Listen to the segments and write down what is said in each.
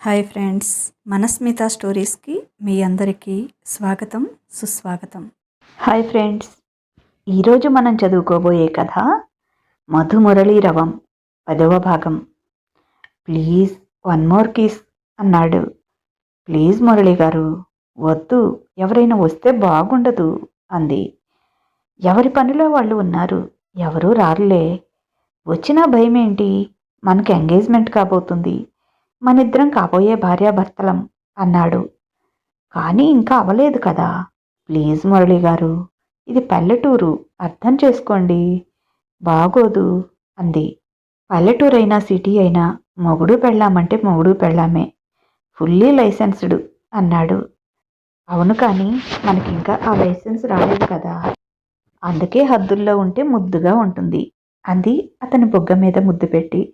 Hi friends మనస్మిత స్టోరీస్కి మీ అందరికీ స్వాగతం సుస్వాగతం. హాయ్ ఫ్రెండ్స్ ఈరోజు మనం చదువుకోబోయే కథ మధుమురళీరవం పదవ భాగం. ప్లీజ్ వన్ మోర్ కిస్ అన్నాడు. ప్లీజ్ మురళి గారు వద్దు ఎవరైనా వస్తే బాగుండదు అంది. ఎవరి పనిలో వాళ్ళు ఉన్నారు ఎవరూ రారులే. వచ్చినా భయం ఏంటి మనకి ఎంగేజ్మెంట్ కాబోతుంది. మనిద్దరం కాబోయే భార్యాభర్తలం అన్నాడు. కానీ ఇంకా అవలేదు కదా. ప్లీజ్ మురళి గారు ఇది పల్లెటూరు అర్థం చేసుకోండి. బాగోదు అంది. పల్లెటూరు అయినా సిటీ అయినా మొగుడు పెళ్ళామంటే మొగుడు పెళ్ళామే. ఫుల్లీ లైసెన్స్డ్ అన్నాడు. అవును కానీ మనకింకా ఆ లైసెన్స్ రాలేదు కదా. అందుకే హద్దుల్లో ఉంటే ముద్దుగా ఉంటుంది అంది అతని బుగ్గ మీద ముద్దు పెట్టి.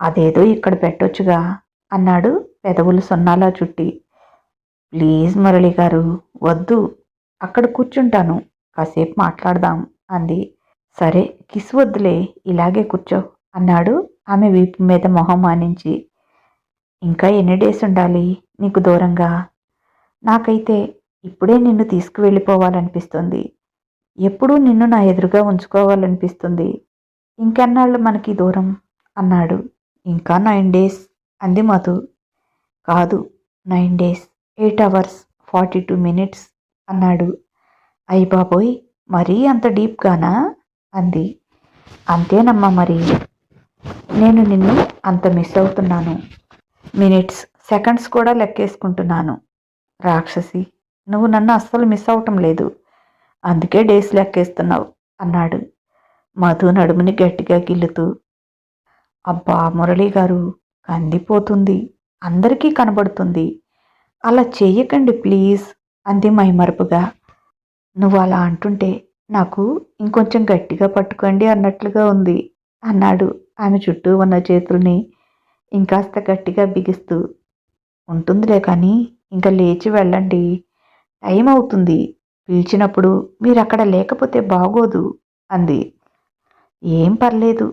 అదేదో ఇక్కడ పెట్టొచ్చుగా అన్నాడు పెదవులు సున్నాలా చుట్టి. ప్లీజ్ మురళి గారు వద్దు. అక్కడ కూర్చుంటాను. కాసేపు మాట్లాడదాం అంది. సరే కిస్ వద్దులే ఇలాగే కూర్చో అన్నాడు ఆమె వీపు మీద మొహం మానించి. ఇంకా ఎన్ని డేస్ ఉండాలి నీకు దూరంగా? నాకైతే ఇప్పుడే నిన్ను తీసుకువెళ్ళిపోవాలనిపిస్తుంది. ఎప్పుడూ నిన్ను నా ఎదురుగా ఉంచుకోవాలనిపిస్తుంది. ఇంకెన్నాళ్ళు మనకి దూరం అన్నాడు. ఇంకా నైన్ డేస్ అంది మధు కాదు nine days eight hours forty two minutes అన్నాడు. అయ్యి బాబోయ్ మరీ అంత డీప్గానా? అంది. అంతేనమ్మా మరి. నేను నిన్ను అంత మిస్ అవుతున్నాను. మినిట్స్ సెకండ్స్ కూడా లెక్కేసుకుంటున్నాను. రాక్షసి నువ్వు నన్ను అస్సలు మిస్ అవటం లేదు. అందుకే డేస్ లెక్కేస్తున్నావు అన్నాడు. మధు నడుముని గట్టిగా గిల్లుతూ. అబ్బా మురళీ గారు కందిపోతుంది అందరికీ కనబడుతుంది. అలా చేయకండి ప్లీజ్ అంది మైమరపుగా. నువ్వు అలా అంటుంటే నాకు ఇంకొంచెం గట్టిగా పట్టుకోండి అన్నట్లుగా ఉంది అన్నాడు ఆమె చుట్టూ ఉన్న చేతుల్ని ఇంకాస్త గట్టిగా బిగిస్తూ. ఉంటుందిలే కానీ ఇంకా లేచి వెళ్ళండి. టైం అవుతుంది. పిలిచినప్పుడు మీరు అక్కడ లేకపోతే బాగోదు అంది. ఏం పర్లేదు.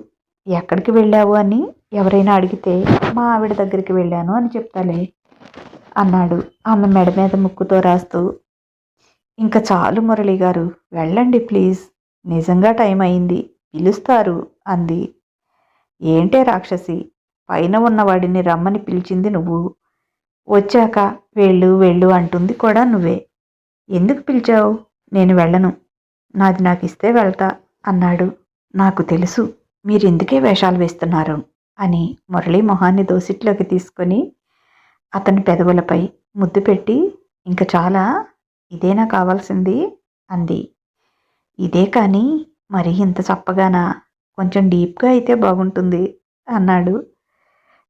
ఎక్కడికి వెళ్ళావు అని ఎవరైనా అడిగితే మా ఆవిడ దగ్గరికి వెళ్ళాను అని చెప్తాలే అన్నాడు. ఆమె మెడ మీద ముక్కుతో రాస్తూ ఇంకా చాలు మురళి గారు వెళ్ళండి ప్లీజ్. నిజంగా టైం అయింది. పిలుస్తారు అంది. ఏంటే రాక్షసి పైన ఉన్నవాడిని రమ్మని పిలిచింది నువ్వు. వచ్చాక వెళ్ళు వెళ్ళు అంటుంది కూడా నువ్వే. ఎందుకు పిలిచావు? నేను వెళ్ళను. నాది నాకు ఇస్తే వెళ్తా అన్నాడు. నాకు తెలుసు. మీరెందుకే వేషాలు వేస్తున్నారు? అని మురళీ మొహాన్ని దోసిట్లోకి తీసుకొని అతని పెదవులపై ముద్దు పెట్టి ఇంక చాలా ఇదేనా కావాల్సింది? అంది. ఇదే కానీ మరి ఇంత చప్పగానా? కొంచెం డీప్గా అయితే బాగుంటుంది అన్నాడు.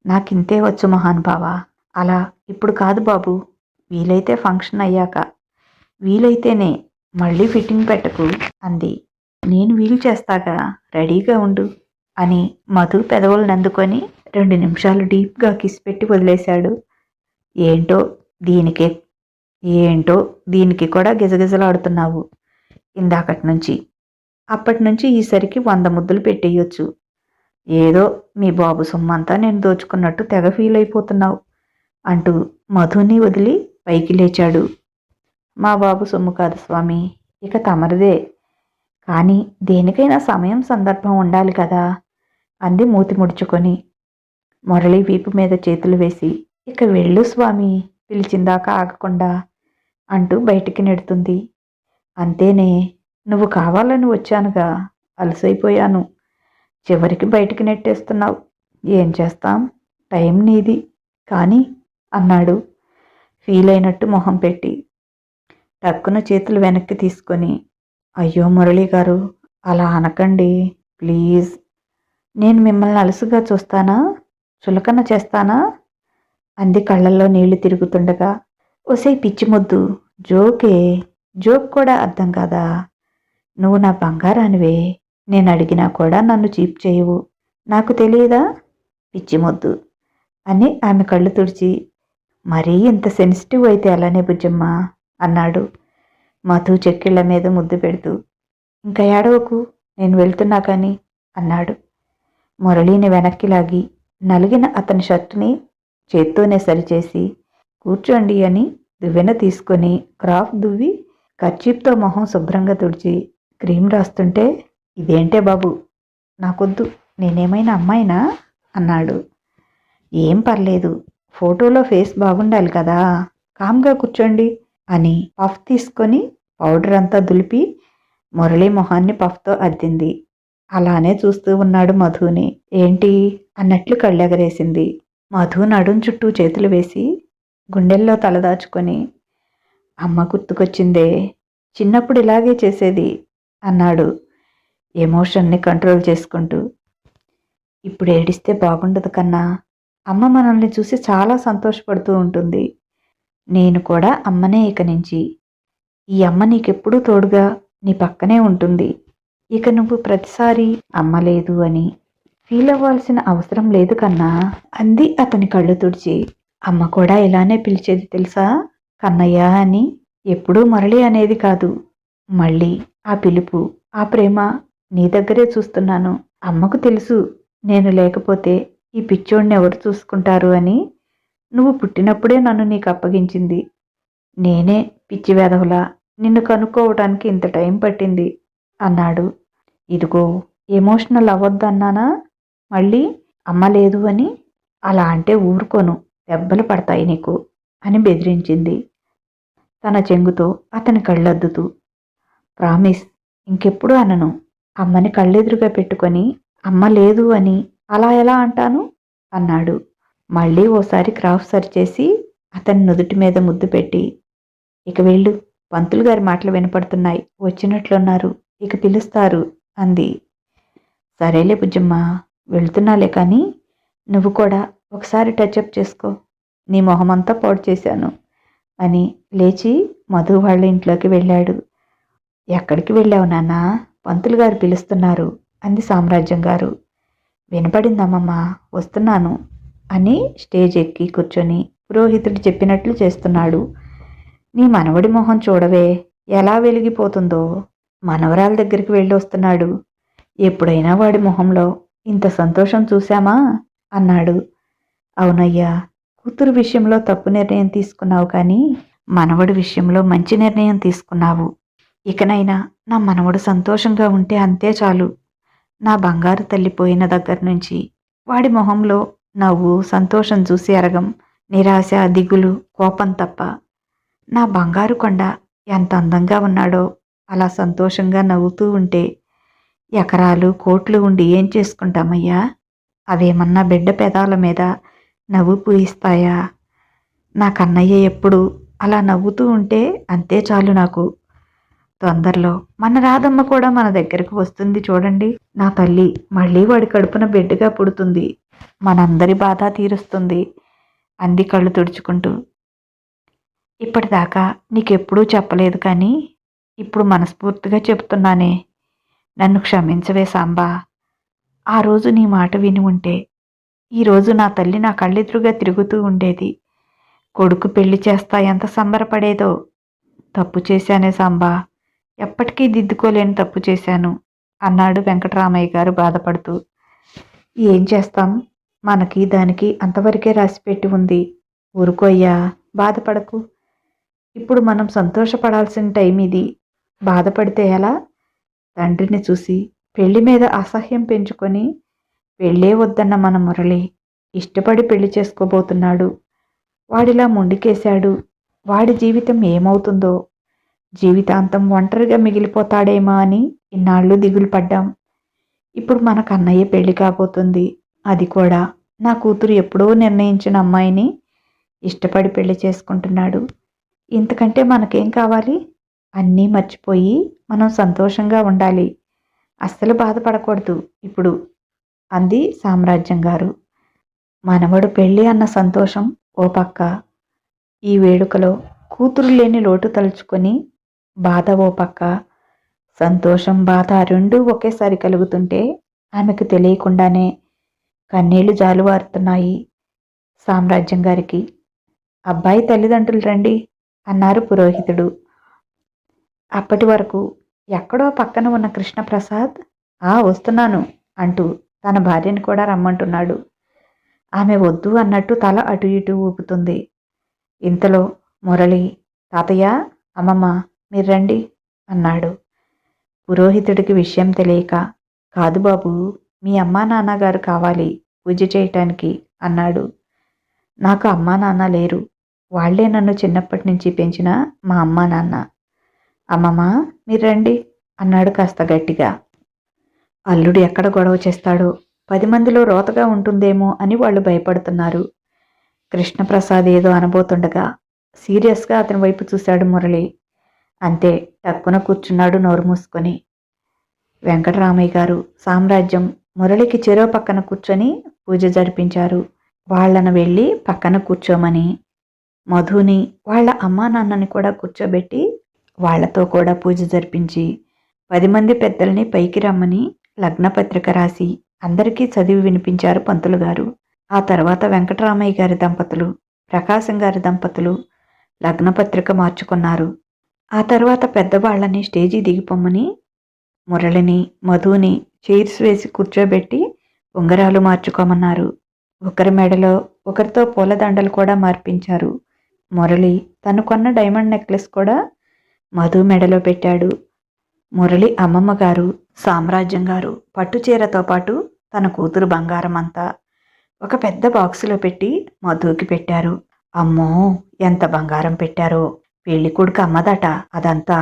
నాకింతే వచ్చు మహానుభావ అలా ఇప్పుడు కాదు బాబు. వీలైతే ఫంక్షన్ అయ్యాక. వీలైతేనే మళ్ళీ ఫిట్టింగ్ పెట్టకు అంది. నేను వీలు చేస్తాగా? రెడీగా ఉండు. అని మధు పెదవులను అందుకొని రెండు నిమిషాలు డీప్గా కిస్ పెట్టి వదిలేశాడు. ఏంటో దీనికే ఏంటో దీనికి కూడా గిజగిజలాడుతున్నావు. ఇందాకటి నుంచి అప్పటి నుంచి ఈసరికి వంద ముద్దులు పెట్టేయొచ్చు. ఏదో మీ బాబు సొమ్మంతా నేను దోచుకున్నట్టు తెగ ఫీల్ అయిపోతున్నావు అంటూ మధుని వదిలి పైకి లేచాడు. మా బాబు సొమ్ము కాదు స్వామి ఇక తమరిదే. కానీ దేనికైనా సమయం సందర్భం ఉండాలి కదా. అంది మూతి ముడుచుకొని. మురళి వీపు మీద చేతులు వేసి ఇక వెళ్ళు స్వామి పిలిచిందాక ఆగకుండా అంటూ బయటికి నెడుతుంది. అంతేనే నువ్వు కావాలని వచ్చానుగా అలసైపోయాను. చివరికి బయటికి నెట్టేస్తున్నావు. ఏం చేస్తాం? టైం నీది. కానీ అన్నాడు. ఫీల్ అయినట్టు మొహం పెట్టి. టక్కున చేతులు వెనక్కి తీసుకొని అయ్యో మురళి గారు అలా అనకండి. ప్లీజ్. నేను మిమ్మల్ని అలసుగా చూస్తానా? చులకన చేస్తానా? అంది కళ్ళల్లో నీళ్ళు తిరుగుతుండగా. ఒసే పిచ్చిమొద్దు జోకే జోక్ కూడా అర్థం కాదా? నువ్వు నా బంగారానివే. నేను అడిగినా కూడా నన్ను చీప్ చేయవు. నాకు తెలియదా? పిచ్చిమొద్దు అని ఆమె కళ్ళు తుడిచి. మరీ ఇంత సెన్సిటివ్ అయితే అలానే బుజ్జమ్మ అన్నాడు. మధు చెక్కిళ్ళ మీద ముద్దు పెడుతూ. ఇంకా ఏడవకు నేను వెళ్తున్నా కానీ అన్నాడు. మురళిని వెనక్కి లాగి నలిగిన అతని షర్టుని చేత్తోనే సరిచేసి కూర్చోండి అని దువ్వెన తీసుకొని క్రాఫ్ దువ్వి కర్చీప్తో మొహం శుభ్రంగా తుడిచి క్రీమ్ రాస్తుంటే ఇదేంటే బాబు నాకొద్దు నేనేమైనా అమ్మాయినా? అన్నాడు. ఏం పర్లేదు ఫోటోలో ఫేస్ బాగుండాలి కదా కామ్గా కూర్చోండి అని పఫ్ తీసుకొని పౌడర్ అంతా దులిపి మురళీ మొహాన్ని పఫ్తో అద్దింది. అలానే చూస్తూ ఉన్నాడు మధుని. ఏంటి? అన్నట్లు కళ్ళెగరేసింది. మధు నడుం చుట్టూ చేతులు వేసి గుండెల్లో తలదాచుకొని అమ్మ గుర్తుకొచ్చిందే చిన్నప్పుడు ఇలాగే చేసేది అన్నాడు ఎమోషన్ని కంట్రోల్ చేసుకుంటూ. ఇప్పుడు ఏడిస్తే బాగుండదు కన్నా అమ్మ మనల్ని చూసి చాలా సంతోషపడుతూ ఉంటుంది. నేను కూడా అమ్మనే ఇక నుంచి. ఈ అమ్మ నీకెప్పుడూ తోడుగా నీ పక్కనే ఉంటుంది. ఇక నువ్వు ప్రతిసారి అమ్మ లేదు అని ఫీల్ అవ్వాల్సిన అవసరం లేదు కన్నా అంది అతని కళ్ళు తుడిచి. అమ్మ కూడా ఇలానే పిలిచేది తెలుసా? కన్నయ్య అని ఎప్పుడూ మరళి అనేది కాదు. మళ్ళీ ఆ పిలుపు ఆ ప్రేమ నీ దగ్గరే చూస్తున్నాను. అమ్మకు తెలుసు నేను లేకపోతే ఈ పిచ్చోడిని ఎవరు చూసుకుంటారు అని నువ్వు పుట్టినప్పుడే నన్ను నీకు అప్పగించింది. నేనే పిచ్చి వెధవలా నిన్ను కనుక్కోవటానికి ఇంత టైం పట్టింది. అన్నాడు. ఇదిగో ఎమోషనల్ అవ్వద్దన్నానా? మళ్ళీ అమ్మ లేదు అని? అలా అంటే ఊరుకోను దెబ్బలు పడతాయి నీకు అని బెదిరించింది. తన చెంగుతో అతని కళ్ళద్దుతూ. ప్రామిస్ ఇంకెప్పుడు అనను. అమ్మని కళ్ళెదురుగా పెట్టుకొని అమ్మ లేదు అని అలా ఎలా అంటాను? అన్నాడు. మళ్ళీ ఓసారి క్రాఫ్ సరిచేసి అతని నుదుటి మీద ముద్దు పెట్టి. ఇక వెళ్ళు పంతులు గారి మాటలు వినపడుతున్నాయి వచ్చినట్లున్నారు. ఇక పిలుస్తారు అంది. సరేలే బుజ్జమ్మ వెళ్తున్నాలే కానీ నువ్వు కూడా ఒకసారి టచ్అప్ చేసుకో. నీ మొహమంతా పాడు చేశాను అని లేచి మధు వాళ్ళ ఇంట్లోకి వెళ్ళాడు. ఎక్కడికి వెళ్ళావు నాన్న? పంతులు గారు పిలుస్తున్నారు అంది సామ్రాజ్యం గారు. వినపడిందమ్మమ్మ వస్తున్నాను అని స్టేజ్ ఎక్కి కూర్చొని పురోహితుడు చెప్పినట్లు చేస్తున్నాడు. నీ మనవడి మొహం చూడవే ఎలా వెలిగిపోతుందో? మనవరాల దగ్గరికి వెళ్ళి వస్తున్నాడు. ఎప్పుడైనా వాడి మొహంలో ఇంత సంతోషం చూశామా? అన్నాడు. అవునయ్యా కూతురు విషయంలో తప్పు నిర్ణయం తీసుకున్నావు కానీ మనవడి విషయంలో మంచి నిర్ణయం తీసుకున్నావు. ఇకనైనా నా మనవడు సంతోషంగా ఉంటే అంతే చాలు. నా బంగారు తల్లి పోయిన దగ్గర నుంచి వాడి మొహంలో నవ్వు సంతోషం చూసి అరగం నిరాశ దిగులు కోపం తప్ప నా బంగారు కొండ ఎంత అందంగా ఉన్నాడో అలా సంతోషంగా నవ్వుతూ ఉంటే ఎకరాలు కోట్లు ఉండి ఏం చేసుకుంటామయ్యా? అవేమన్నా బిడ్డ పెదాల మీద నవ్వు పూయిస్తాయా? నా కన్నయ్య ఎప్పుడు అలా నవ్వుతూ ఉంటే అంతే చాలు నాకు. తొందరలో మన రాధమ్మ కూడా మన దగ్గరకు వస్తుంది చూడండి. నా తల్లి మళ్ళీ వాడి కడుపున బిడ్డగా పుడుతుంది. మనందరి బాధ తీరుస్తుంది. అంది కళ్ళు తుడుచుకుంటూ. ఇప్పటిదాకా నీకెప్పుడూ చెప్పలేదు కానీ ఇప్పుడు మనస్ఫూర్తిగా చెప్తున్నానే. నన్ను క్షమించవే సాంబా. ఆ రోజు నీ మాట విని ఉంటే ఈరోజు నా తల్లి నా కళ్ళెదురుగా తిరుగుతూ ఉండేది. కొడుకు పెళ్ళి చేస్తా ఎంత సంబరపడేదో. తప్పు చేశానే సాంబా. ఎప్పటికీ దిద్దుకోలేని తప్పు చేశాను అన్నాడు వెంకటరామయ్య గారు బాధపడుతూ. ఏం చేస్తాం? మనకి దానికి అంతవరకే రాసిపెట్టి ఉంది. ఊరుకోయ్యా బాధపడకు. ఇప్పుడు మనం సంతోషపడాల్సిన టైం ఇది. బాధపడితే ఎలా? తండ్రిని చూసి పెళ్ళి మీద అసహ్యం పెంచుకొని పెళ్ళే వద్దన్న మన మురళి ఇష్టపడి పెళ్ళి చేసుకోబోతున్నాడు. వాడిలా ముండికేశాడు. వాడి జీవితం ఏమవుతుందో జీవితాంతం ఒంటరిగా మిగిలిపోతాడేమో అని ఇన్నాళ్ళు దిగులు పడ్డాం. ఇప్పుడు మన కన్నయ్య పెళ్ళి కాబోతుంది. అది కూడా నా కూతురు ఎప్పుడో నిర్ణయించిన అమ్మాయిని ఇష్టపడి పెళ్ళి చేసుకుంటున్నాడు. ఇంతకంటే మనకేం కావాలి? అన్నీ మర్చిపోయి మనం సంతోషంగా ఉండాలి. అస్సలు బాధపడకూడదు ఇప్పుడు అంది సామ్రాజ్యం గారు. మనవడు పెళ్ళి అన్న సంతోషం ఓ పక్క. ఈ వేడుకలో కూతురు లేని లోటు తలుచుకొని బాధ ఓ పక్క. సంతోషం బాధ రెండూ ఒకేసారి కలుగుతుంటే ఆమెకు తెలియకుండానే కన్నీళ్ళు జాలువారుతున్నాయి సామ్రాజ్యం గారికి. అబ్బాయి తల్లిదండ్రులు రండి అన్నారు పురోహితుడు. అప్పటి వరకు ఎక్కడో పక్కన ఉన్న కృష్ణప్రసాద్ ఆ వస్తున్నాను అంటూ తన భార్యను కూడా రమ్మంటున్నాడు. ఆమె వద్దు అన్నట్టు తల అటు ఇటు ఊపుతుంది. ఇంతలో మురళి తాతయ్య అమ్మమ్మ మీరు రండి అన్నాడు. పురోహితుడికి విషయం తెలియక కాదు బాబు మీ అమ్మా నాన్నగారు కావాలి పూజ చేయటానికి అన్నాడు. నాకు అమ్మా నాన్న లేరు. వాళ్ళే నన్ను చిన్నప్పటి నుంచి పెంచిన మా అమ్మా నాన్న. అమ్మమ్మ మీరు రండి అన్నాడు కాస్త గట్టిగా. అల్లుడు ఎక్కడ గొడవ చేస్తాడో? పది మందిలో రోతగా ఉంటుందేమో అని వాళ్ళు భయపడుతున్నారు. కృష్ణప్రసాద్ ఏదో అనబోతుండగా సీరియస్గా అతని వైపు చూశాడు మురళి. అంతే టక్కున కూర్చున్నాడు నోరు మూసుకొని. వెంకటరామయ్య గారు సామ్రాజ్యం మురళికి చెరో పక్కన కూర్చొని పూజ జరిపించారు. వాళ్ళను వెళ్ళి పక్కన కూర్చోమని. మధుని వాళ్ళ అమ్మా నాన్నని కూడా కూర్చోబెట్టి వాళ్ళతో కూడా పూజ జరిపించి పది మంది పెద్దల్ని పైకి రమ్మని లగ్నపత్రిక రాసి అందరికీ చదివి వినిపించారు పంతులు గారు. ఆ తర్వాత వెంకటరామయ్య గారి దంపతులు ప్రకాశం గారి దంపతులు లగ్నపత్రిక మార్చుకున్నారు. ఆ తర్వాత పెద్దవాళ్ళని స్టేజీ దిగిపోమ్మని మురళిని మధుని చైర్స్ వేసి కూర్చోబెట్టి ఉంగరాలు మార్చుకోమన్నారు. ఒకరి మెడలో ఒకరితో పూలదండలు కూడా మార్పించారు. మురళి తను కొన్న డైమండ్ నెక్లెస్ కూడా మధు మెడలో పెట్టాడు. మురళి అమ్మమ్మ గారు సామ్రాజ్యం గారు పట్టుచీరతో పాటు తన కూతురు బంగారం అంతా ఒక పెద్ద బాక్సులో పెట్టి మధుకి పెట్టారు. అమ్మో ఎంత బంగారం పెట్టారో! పెళ్ళి కొడుకు అమ్మదట అదంతా.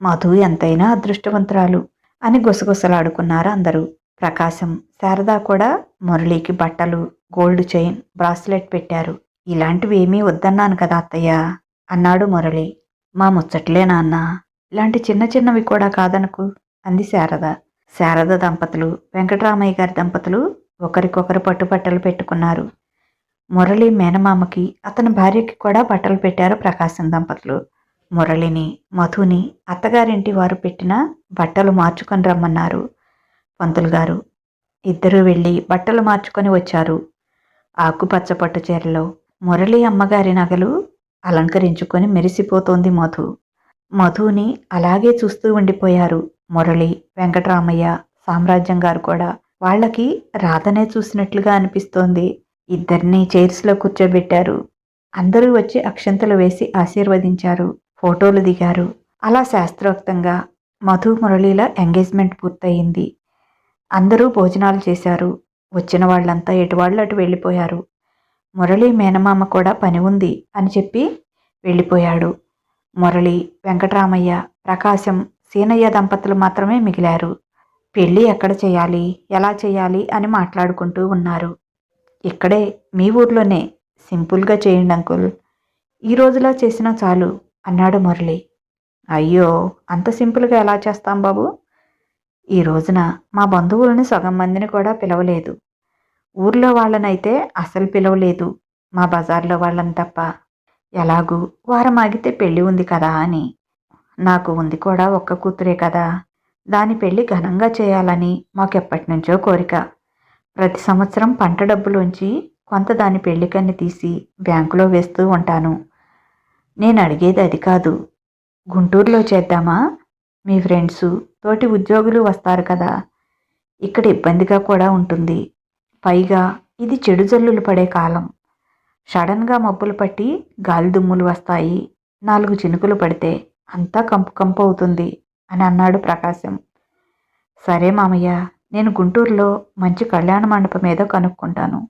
మధు ఎంతైనా అదృష్టవంతురాలు అని గుసగుసలాడుకున్నారు అందరూ. ప్రకాశం శారద కూడా మురళికి బట్టలు గోల్డ్ చైన్ బ్రాస్లెట్ పెట్టారు. ఇలాంటివి ఏమీ వద్దన్నాను కదా అత్తయ్య! అన్నాడు మురళి. మా ముచ్చట్లే నాన్న. ఇలాంటి చిన్న చిన్నవి కూడా కాదనుకు అంది శారద. శారద దంపతులు వెంకటరామయ్య గారి దంపతులు ఒకరికొకరు పట్టుబట్టలు పెట్టుకున్నారు. మురళి మేనమామకి అతని భార్యకి కూడా బట్టలు పెట్టారు ప్రకాశం దంపతులు. మురళిని మధుని అత్తగారింటి వారు పెట్టిన బట్టలు మార్చుకొని రమ్మన్నారు పంతులు గారు. ఇద్దరూ వెళ్ళి బట్టలు మార్చుకొని వచ్చారు. ఆకుపచ్చ పట్టు చీరలో మురళి అమ్మగారి నగలు అలంకరించుకొని మెరిసిపోతోంది మధు. మధుని అలాగే చూస్తూ ఉండిపోయారు మురళి వెంకటరామయ్య సామ్రాజ్యం గారు కూడా. వాళ్ళకి రాధనే చూసినట్లుగా అనిపిస్తోంది. ఇద్దరిని చైర్స్లో కూర్చోబెట్టారు. అందరూ వచ్చి అక్షంతలు వేసి ఆశీర్వదించారు. ఫోటోలు దిగారు. అలా శాస్త్రోక్తంగా మధు మురళీల ఎంగేజ్మెంట్ పూర్తయింది. అందరూ భోజనాలు చేశారు. వచ్చిన వాళ్ళంతా ఎటువాళ్ళు అటు వెళ్ళిపోయారు. మురళి మేనమామ కూడా పని ఉంది అని చెప్పి వెళ్ళిపోయాడు. మురళి వెంకటరామయ్య ప్రకాశం సీనయ్య దంపతులు మాత్రమే మిగిలారు. పెళ్ళి ఎక్కడ చేయాలి ఎలా చేయాలి అని మాట్లాడుకుంటూ ఉన్నారు. ఇక్కడే మీ ఊర్లోనే సింపుల్గా చేయండి అంకుల్. ఈ రోజులా చేసినా చాలు అన్నాడు మురళి. అయ్యో అంత సింపుల్గా ఎలా చేస్తాం బాబు? ఈ రోజున మా బంధువులని సగం మందిని కూడా పిలవలేదు. ఊర్లో వాళ్ళనైతే అసలు పిలవలేదు. మా బజార్లో వాళ్ళని తప్ప ఎలాగూ వారం ఆగితే పెళ్ళి ఉంది కదా అని. నాకు ఉంది కూడా ఒక్క కూతురే కదా. దాని పెళ్ళి ఘనంగా చేయాలని మాకెప్పటి నుంచో కోరిక. ప్రతి సంవత్సరం పంట డబ్బులోంచి కొంత దాని పెళ్ళికన్ని తీసి బ్యాంకులో వేస్తూ ఉంటాను. నేను అడిగేది అది కాదు. గుంటూరులో చేద్దామా? మీ ఫ్రెండ్సు తోటి ఉద్యోగులు వస్తారు కదా. ఇక్కడ ఇబ్బందిగా కూడా ఉంటుంది. పైగా ఇది చెడు జల్లులు పడే కాలం. సడన్గా మబ్బులు పట్టి గాలి దుమ్ములు వస్తాయి. నాలుగు చినుకులు పడితే అంతా కంపు కంపు అవుతుంది అని అన్నాడు ప్రకాశం. సరే మామయ్య నేను గుంటూరులో మంచి కళ్యాణ మండపం ఏదో కనుక్కుంటాను.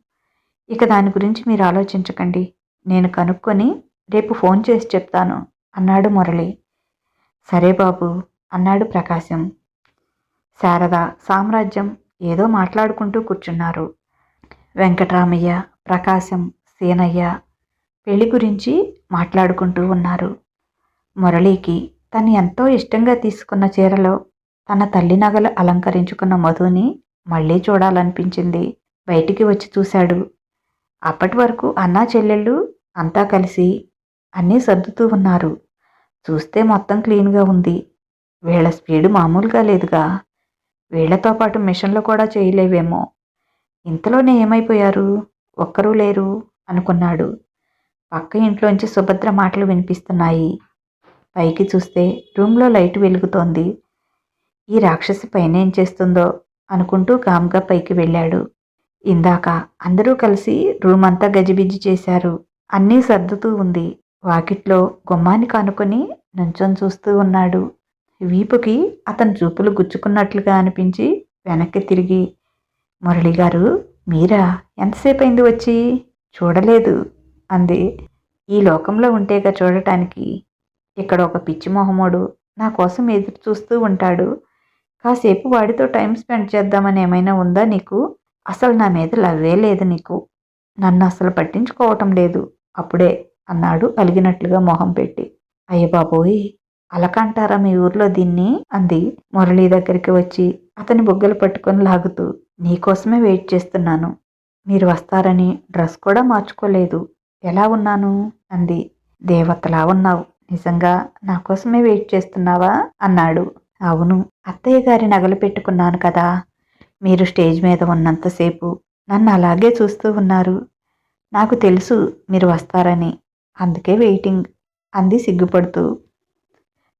ఇక దాని గురించి మీరు ఆలోచించకండి. నేను కనుక్కొని రేపు ఫోన్ చేసి చెప్తాను అన్నాడు మురళి. సరే బాబు అన్నాడు ప్రకాశం. శారద సామ్రాజ్యం ఏదో మాట్లాడుకుంటూ కూర్చున్నారు. వెంకటరామయ్య ప్రకాశం సీనయ్య పెళ్ళి గురించి మాట్లాడుకుంటూ ఉన్నారు. మురళికి తను ఎంతో ఇష్టంగా తీసుకున్న చీరలో తన తల్లి నగలు అలంకరించుకున్న మధుని మళ్ళీ చూడాలనిపించింది. బయటికి వచ్చి చూశాడు. అప్పటి వరకు అన్నా చెల్లెళ్ళు అంతా కలిసి అన్నీ సర్దుతూ ఉన్నారు. చూస్తే మొత్తం క్లీన్గా ఉంది. వీళ్ళ స్పీడు మామూలుగా లేదుగా. వీళ్ళతో పాటు మిషన్లు కూడా చేయలేవేమో. ఇంతలోనే ఏమైపోయారు? ఒక్కరూ లేరు అనుకున్నాడు. పక్క ఇంట్లోంచి సుభద్ర మాటలు వినిపిస్తున్నాయి. పైకి చూస్తే రూమ్లో లైట్ వెలుగుతోంది. ఈ రాక్షసి పైన ఏం చేస్తుందో అనుకుంటూ గామ్గా పైకి వెళ్ళాడు. ఇందాక అందరూ కలిసి రూమ్ అంతా గజిబిజి చేశారు. అన్నీ సర్దుతూ ఉంది. వాకిట్లో గుమ్మాన్ని కానుకొని నుంచొని చూస్తూ ఉన్నాడు. వీపుకి అతని చూపులు గుచ్చుకున్నట్లుగా అనిపించి వెనక్కి తిరిగి మురళి గారు మీరా? ఎంతసేపు అయింది వచ్చి? చూడలేదు అంది. ఈ లోకంలో ఉంటేగా చూడటానికి ఇక్కడ ఒక పిచ్చి మొహమోడు నా కోసం ఎదురు చూస్తూ ఉంటాడు. కాసేపు వాడితో టైం స్పెండ్ చేద్దామని ఏమైనా ఉందా నీకు? అసలు నా మీద లవ్వే లేదు నీకు. నన్ను అసలు పట్టించుకోవటం లేదు. అప్పుడే అన్నాడు అలిగినట్లుగా మొహం పెట్టి. అయ్యబాబోయ్ అలకంటారా మీ ఊర్లో దీన్ని? అంది మురళి దగ్గరికి వచ్చి అతని బుగ్గలు పట్టుకొని లాగుతూ. నీకోసమే వెయిట్ చేస్తున్నాను. మీరు వస్తారని డ్రెస్ కూడా మార్చుకోలేదు. ఎలా ఉన్నాను? అంది. దేవతలా ఉన్నావు. నిజంగా నా కోసమే వెయిట్ చేస్తున్నావా? అన్నాడు. అవును. అత్తయ్య గారి నగలు పెట్టుకున్నాను కదా. మీరు స్టేజ్ మీద ఉన్నంతసేపు నన్ను అలాగే చూస్తూ ఉన్నారు. నాకు తెలుసు మీరు వస్తారని. అందుకే వెయిటింగ్ అంది సిగ్గుపడుతూ.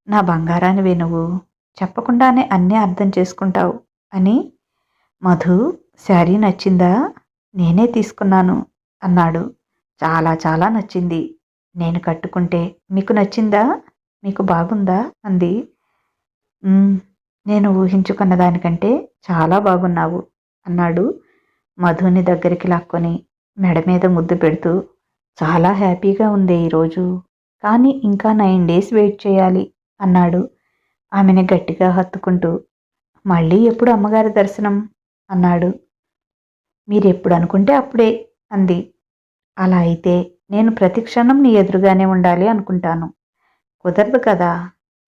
నా బంగారానివే నువ్వు. చెప్పకుండానే అన్నీ అర్థం చేసుకుంటావు అని మధు శారీ నచ్చిందా? నేనే తీసుకున్నాను అన్నాడు. చాలా చాలా నచ్చింది. నేను కట్టుకుంటే మీకు నచ్చిందా? మీకు బాగుందా? అంది. నేను ఊహించుకున్న దానికంటే చాలా బాగున్నావు అన్నాడు మధుని దగ్గరికి లాక్కొని మెడ మీద ముద్దు పెడుతూ. చాలా హ్యాపీగా ఉంది ఈరోజు. కానీ ఇంకా నైన్ డేస్ వెయిట్ చేయాలి అన్నాడు. ఆమెని గట్టిగా హత్తుకుంటూ. మళ్ళీ ఎప్పుడు అమ్మగారి దర్శనం? అన్నాడు. మీరు ఎప్పుడు అనుకుంటే అప్పుడే అంది. అలా అయితే నేను ప్రతి క్షణం నీ ఎదురుగానే ఉండాలి అనుకుంటాను. కుదరదు కదా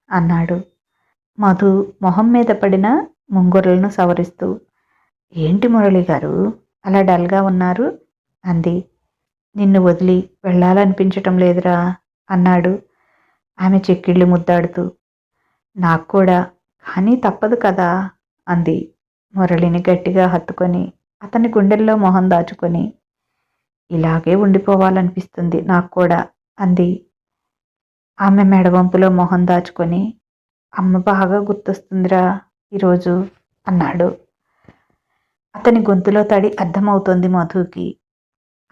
అన్నాడు. మధు మొహం మీద పడిన ముంగురులను సవరిస్తూ ఏంటి మురళి గారు అలా డల్గా ఉన్నారు? అంది. నిన్ను వదిలి వెళ్ళాలనిపించటం లేదురా అన్నాడు. ఆమె చెక్కిళ్ళు ముద్దాడుతూ నాకు కూడా కానీ తప్పదు కదా అంది. మురళిని గట్టిగా హత్తుకొని అతని గుండెల్లో మొహం దాచుకొని ఇలాగే ఉండిపోవాలనిపిస్తుంది నాకు కూడా అంది. ఆమె మెడవంపులో మొహం దాచుకొని అమ్మ బాగా గుర్తొస్తుందిరా ఈరోజు అన్నాడు. అతని గొంతులో తడి అర్థమవుతోంది మధుకి.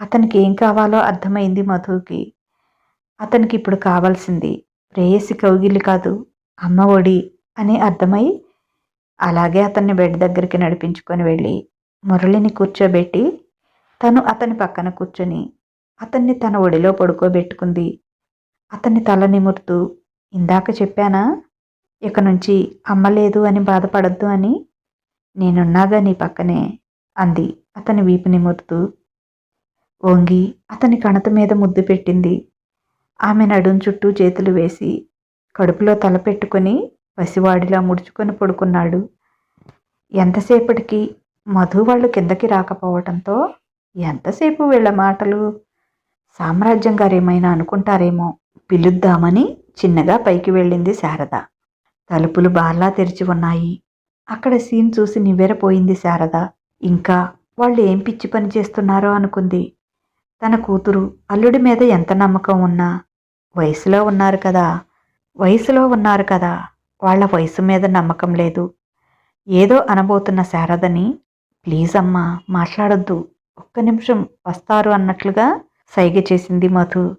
అతనికి ఏం కావాలో అర్థమైంది మధుకి. అతనికి ఇప్పుడు కావాల్సింది ప్రేయసి కౌగిలి కాదు అమ్మ ఒడి అని అర్థమై అలాగే అతన్ని బెడ్ దగ్గరికి నడిపించుకొని వెళ్ళి మురళిని కూర్చోబెట్టి తను అతని పక్కన కూర్చొని అతన్ని తన ఒడిలో పడుకోబెట్టుకుంది. అతన్ని తల నిమురుతూ ఇందాక చెప్పానా? ఇక నుంచి అమ్మ లేదు అని బాధపడద్దు అని? నేనున్నాగా నీ పక్కనే? అంది అతని వీపు నిమురుతూ. వంగి అతని కణత మీద ముద్దు పెట్టింది. ఆమె నడుం చుట్టూ చేతులు వేసి కడుపులో తల పెట్టుకొని పసివాడిలా ముడుచుకొని పడుకున్నాడు. ఎంతసేపటికి మధు వాళ్ళు కిందకి రాకపోవటంతో ఎంతసేపు వీళ్ళ మాటలు? సామ్రాజ్యం గారేమైనా అనుకుంటారేమో? పిలుద్దామని చిన్నగా పైకి వెళ్ళింది శారద. తలుపులు బార్లా తెరిచి ఉన్నాయి. అక్కడ సీన్ చూసి నివ్వెరపోయింది శారద. ఇంకా వాళ్ళు ఏం పిచ్చి పని చేస్తున్నారో అనుకుంది. తన కూతురు అల్లుడి మీద ఎంత నమ్మకం ఉన్నా? వయసులో ఉన్నారు కదా. వయసులో ఉన్నారు కదా. వాళ్ళ వయసు మీద నమ్మకం లేదు. ఏదో అనబోతున్న శారదని ప్లీజ్ అమ్మా మాట్లాడొద్దు. ఒక్క నిమిషం వస్తారు అన్నట్లుగా సైగ చేసింది మధు.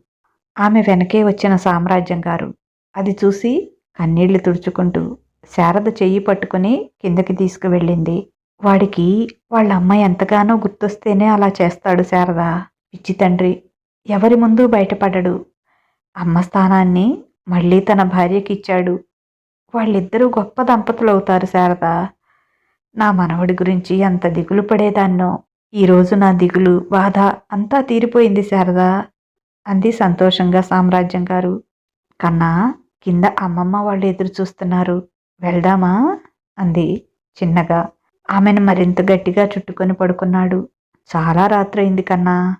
ఆమె వెనకే వచ్చిన సామ్రాజ్యం గారు. అది చూసి కన్నీళ్ళు తుడుచుకుంటూ శారద చెయ్యి పట్టుకుని కిందకి తీసుకువెళ్ళింది. వాడికి వాళ్ళ అమ్మాయి ఎంతగానో గుర్తొస్తేనే అలా చేస్తాడు శారద. పిచ్చి తండ్రి. ఎవరి ముందు బయటపడడు. అమ్మ స్థానాన్ని మళ్ళీ తన భార్యకి ఇచ్చాడు వాళ్ళిద్దరూ గొప్ప దంపతులు అవుతారు శారద. నా మనవడి గురించి ఎంత దిగులు పడేదాన్నో ఈరోజు నా దిగులు బాధ అంతా తీరిపోయింది శారద అంది సంతోషంగా సామ్రాజ్యం గారు. కన్నా కింద అమ్మమ్మ వాళ్ళు ఎదురు చూస్తున్నారు. వెళ్దామా? అంది చిన్నగా. ఆమెను మరింత గట్టిగా చుట్టుకొని పడుకున్నాడు. చాలా రాత్రైంది కన్నా.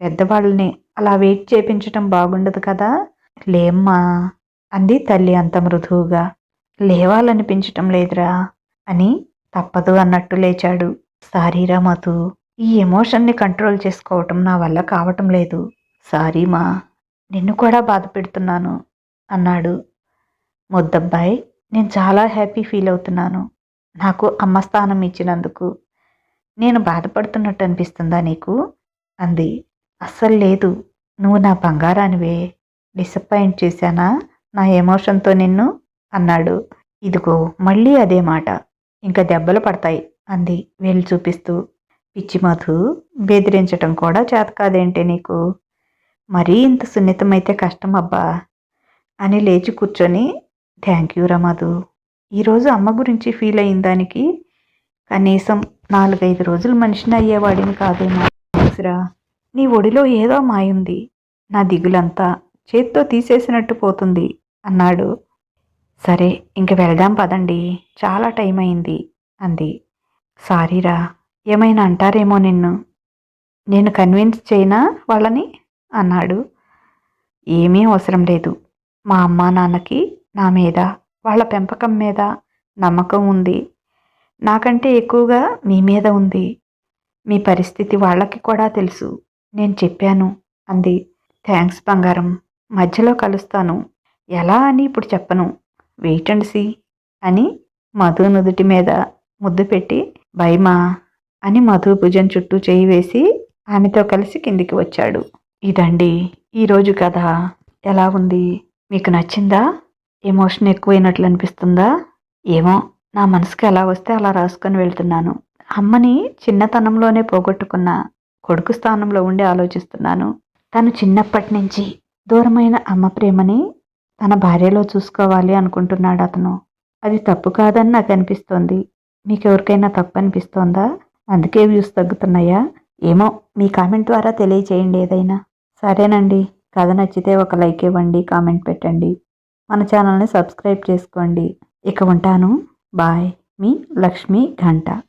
పెద్దవాళ్ళని అలా వెయిట్ చేపించటం బాగుండదు కదా? లేమ్మా అంది తల్లి అంత మృదువుగా. లేవాలనిపించటం లేదురా అని తప్పదు అన్నట్టు లేచాడు. సారీరా మధు ఈ ఎమోషన్ని కంట్రోల్ చేసుకోవటం నా వల్ల కావటం లేదు. సారీ మా నిన్ను కూడా బాధ పెడుతున్నాను అన్నాడు. ముద్దబ్బాయి నేను చాలా హ్యాపీ ఫీల్ అవుతున్నాను. నాకు అమ్మ స్థానం ఇచ్చినందుకు. నేను బాధపడుతున్నట్టు అనిపిస్తుందా నీకు? అంది. అస్సలు లేదు. నువ్వు నా బంగారానివే. డిసప్పాయింట్ చేశానా? నా ఎమోషన్తో నిన్ను అన్నాడు. ఇదిగో మళ్ళీ అదే మాట. ఇంకా దెబ్బలు పడతాయి అంది వేలు చూపిస్తూ. పిచ్చి మధు బెదిరించటం కూడా చేత కాదేంటి నీకు? మరీ ఇంత సున్నితమైతే కష్టం అబ్బా అని లేచి కూర్చొని థ్యాంక్ యూ రమాధు ఈరోజు అమ్మ గురించి ఫీల్ అయిన దానికి కనీసం నాలుగైదు రోజులు మనిషిని అయ్యేవాడిని కాదేమో రా నీ ఒడిలో ఏదో మాయుంది. నా దిగులంతా చేత్తో తీసేసినట్టు పోతుంది అన్నాడు. సరే ఇంక వెళ్దాం పదండి. చాలా టైం అయింది అంది. సారీరా ఏమైనా అంటారేమో నిన్ను. నేను కన్విన్స్ చేయనా వాళ్ళని? అన్నాడు. ఏమీ అవసరం లేదు. మా అమ్మా నాన్నకి నా మీద వాళ్ళ పెంపకం మీద నమ్మకం ఉంది. నాకంటే ఎక్కువగా మీ మీద ఉంది. మీ పరిస్థితి వాళ్ళకి కూడా తెలుసు. నేను చెప్పాను అంది. థ్యాంక్స్ బంగారం. మధ్యలో కలుస్తాను. ఎలా అని ఇప్పుడు చెప్పను. వెయిట్ అండ్ అని మధు నుదుటి మీద ముద్దు పెట్టి భయమా అని మధు భుజం చుట్టూ చేయి వేసి ఆమెతో కలిసి కిందికి వచ్చాడు. ఇదండి ఈరోజు కథ. ఎలా ఉంది? మీకు నచ్చిందా? ఎమోషన్ ఎక్కువైనట్లు అనిపిస్తుందా? ఏమో నా మనసుకి ఎలా వస్తే అలా రాసుకొని వెళ్తున్నాను. అమ్మని చిన్నతనంలోనే పోగొట్టుకున్న కొడుకు స్థానంలో ఉండి ఆలోచిస్తున్నాను. తను చిన్నప్పటి నుంచి దూరమైన అమ్మ ప్రేమని తన భార్యలో చూసుకోవాలి అనుకుంటున్నాడు అతను. అది తప్పు కాదని నాకు అనిపిస్తోంది. మీకు ఎవరికైనా తప్పు అనిపిస్తోందా? అందుకే వ్యూస్ తగ్గుతున్నాయా? ఏమో మీ కామెంట్ ద్వారా తెలియచేయండి ఏదైనా. సరేనండి. కథ నచ్చితే ఒక లైక్ ఇవ్వండి కామెంట్ పెట్టండి. మన ఛానల్ని సబ్స్క్రైబ్ చేసుకోండి. ఇక ఉంటాను. బాయ్. మీ లక్ష్మీ ఘంట.